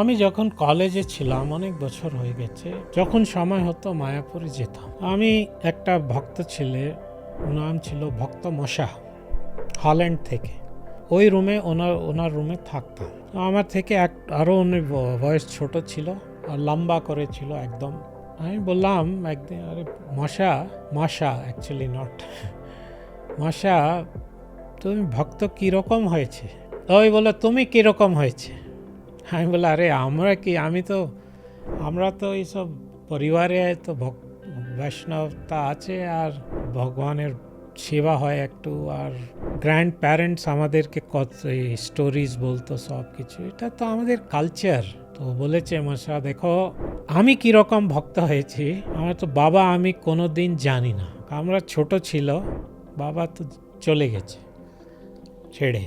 আমি যখন কলেজে ছিলাম, অনেক বছর হয়ে গেছে, যখন সময় হতো মায়াপুরে যেতাম। আমি একটা ভক্ত ছেলে নাম ছিল ভক্ত মশা, হল্যান্ড থেকে। ওই রুমে ওনার ওনার রুমে থাকতাম। আমার থেকে এক আরও অনেক বয়স ছোট ছিল, আর লম্বা করে ছিল একদম। আমি বললাম একদিন, আরে মশা মশা অ্যাকচুয়ালি নট মশা, তুমি ভক্ত কীরকম হয়েছে? ওই বলে তুমি কীরকম হয়েছে? আমি বলে আরে, আমরা কি? আমি তো, আমরা তো এইসব পরিবারে তো বৈষ্ণবতা আছে আর ভগবানের সেবা হয় একটু আর গ্র্যান্ড প্যারেন্টস আমাদেরকে কত স্টোরিজ বলতো সব কিছু। এটা তো আমাদের কালচার। তো বলেছে মশা দেখো, আমি কীরকম ভক্ত হয়েছি, আমার তো বাবা আমি কোনো দিন জানি না। আমরা ছোট ছিল, বাবা তো চলে গেছে, ছেড়ে।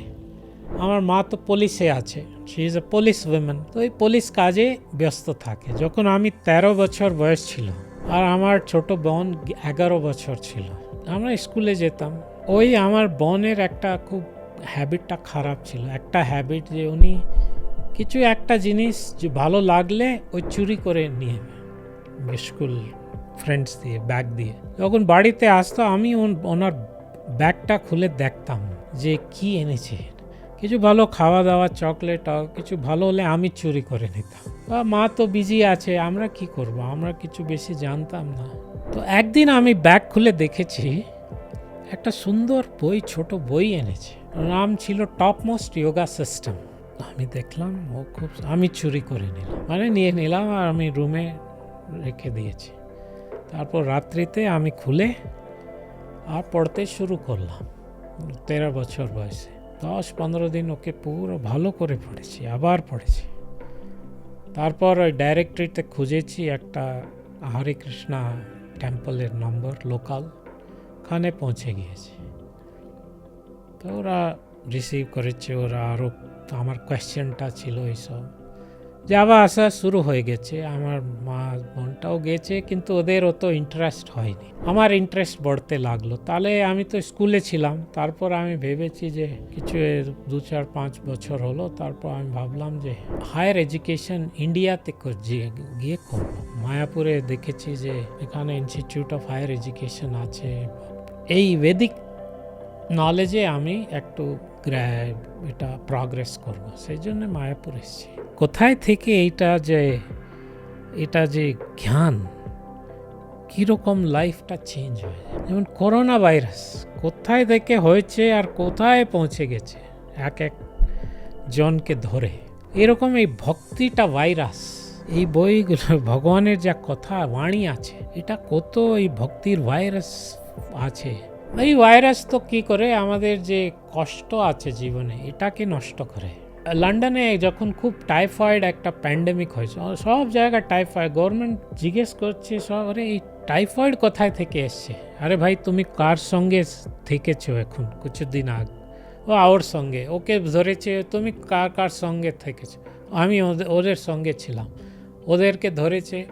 আমার মা তো পুলিশে আছে। She is a police women তো এই পুলিশ কাজে ব্যস্ত থাকে। যখন আমি তেরো বছর বয়স ছিল আর আমার ছোট বোন এগারো বছর ছিল, আমরা স্কুলে যেতাম। ওই আমার বোনের একটা খুব হ্যাবিটটা খারাপ ছিল। একটা হ্যাবিট যে উনি কিছু একটা জিনিস যে ভালো লাগলে ওই চুরি করে নিয়ে স্কুল ফ্রেন্ডস দিয়ে ব্যাগ দিয়ে। যখন বাড়িতে আসতো, আমি ওন- ওনার ব্যাগটা খুলে দেখতাম যে কি এনেছে। কিছু ভালো খাওয়া দাওয়া চকলেট কিছু ভালো হলে আমি চুরি করে নিতাম। বা মা তো বিজি আছে, আমরা কি করব? আমরা কিছু বেশি জানতাম না। তো একদিন আমি ব্যাগ খুলে দেখেছি, একটা সুন্দর বই, ছোট বই এনেছে। নাম ছিল টপ মোস্ট যোগা সিস্টেম আমি দেখলাম, ও খুব, আমি চুরি করে নিলাম। মানে নিয়ে নিলাম আর আমি রুমে রেখে দিয়েছি। তারপর রাত্রিতে আমি খুলে, আর পড়তে শুরু করলাম। তেরো বছর বয়সে। দশ পনেরো দিন ওকে পুরো ভালো করে পড়েছি, আবার পড়েছি। তারপর ওই ডাইরেক্টরিতে খুঁজেছি একটা হরে কৃষ্ণা টেম্পলের নম্বর, লোকাল। ওখানে পৌঁছে গিয়েছি। তো ওরা রিসিভ করেছে, ওরা আরও আমার কোয়েশ্চেনটা ছিল এইসব। যাওয়া আসা শুরু হয়ে গেছে। আমার মা বোনটাও গেছে, কিন্তু ওদের অত ইন্টারেস্ট হয়নি। আমার ইন্টারেস্ট বাড়তে লাগল। তাহলে আমি তো স্কুলে ছিলাম। তারপর আমি ভেবেছি যে কিছু দু চার পাঁচ বছর হলো। তারপর আমি ভাবলাম যে হায়ার এডুকেশন ইন্ডিয়াতে গিয়ে করব। মায়াপুরে দেখেছি যে এখানে ইনস্টিটিউট অফ হায়ার এডুকেশন আছে। এই বেদিক নলেজে আমি একটু এটা প্রগ্রেস করব, সেই জন্য মায়াপুর এসেছি। কোথায় থেকে এইটা যে, এটা যে জ্ঞান, কীরকম লাইফটা চেঞ্জ হয়ে? যায় যেমন করোনা ভাইরাস কোথায় থেকে হয়েছে আর কোথায় পৌঁছে গেছে? এক এক জনকে ধরে। এরকম এই ভক্তিটা ভাইরাস এই বইগুলো, ভগবানের যা কথা, বাণী আছে, এটা কত এই ভক্তির ভাইরাস আছে? এই ভাইরাস তো কি করে? আমাদের যে কষ্ট আছে জীবনে, এটাকে নষ্ট করে। লন্ডনে যখন খুব টাইফয়েড একটা প্যান্ডেমিক হয়েছে, সব জায়গায় টাইফয়েড। গভর্নমেন্ট জিজ্ঞেস করছে, সব, আরে, এই টাইফয়েড কোথায় থেকে এসছে? আরে ভাই, তুমি কার সঙ্গে থেকেছো এখন? কিছুদিন আগে ও ওর সঙ্গে। ওকে ধরেছে, তুমি কার কার সঙ্গে থেকেছো? আমি ওদের ওদের সঙ্গে ছিলাম। ওদেরকে ধরেছে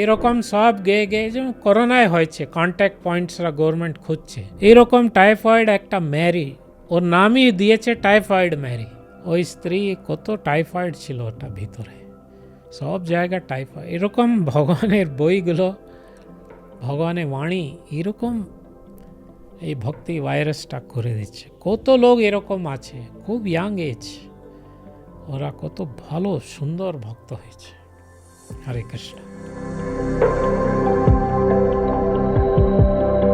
এরকম সব গেয়ে গেয়ে যেমন করোনায় হয়েছে কন্ট্যাক্ট পয়েন্টসরা গভর্নমেন্ট খুঁজছে। এরকম টাইফয়েড একটা ম্যারি, ওর নামই দিয়েছে টাইফয়েড ম্যারি। ওই স্ত্রী কত টাইফয়েড ছিল ওটা ভিতরে। সব জায়গা টাইফয়েড এরকম ভগবানের বইগুলো ভগবানের বাণী, এরকম এই ভক্তি ভাইরাসটা করে দিচ্ছে। কত লোক এরকম আছে, খুব ইয়াং এজ ওরা কত ভালো, সুন্দর ভক্ত হয়েছে। হরে কৃষ্ণ। thank you.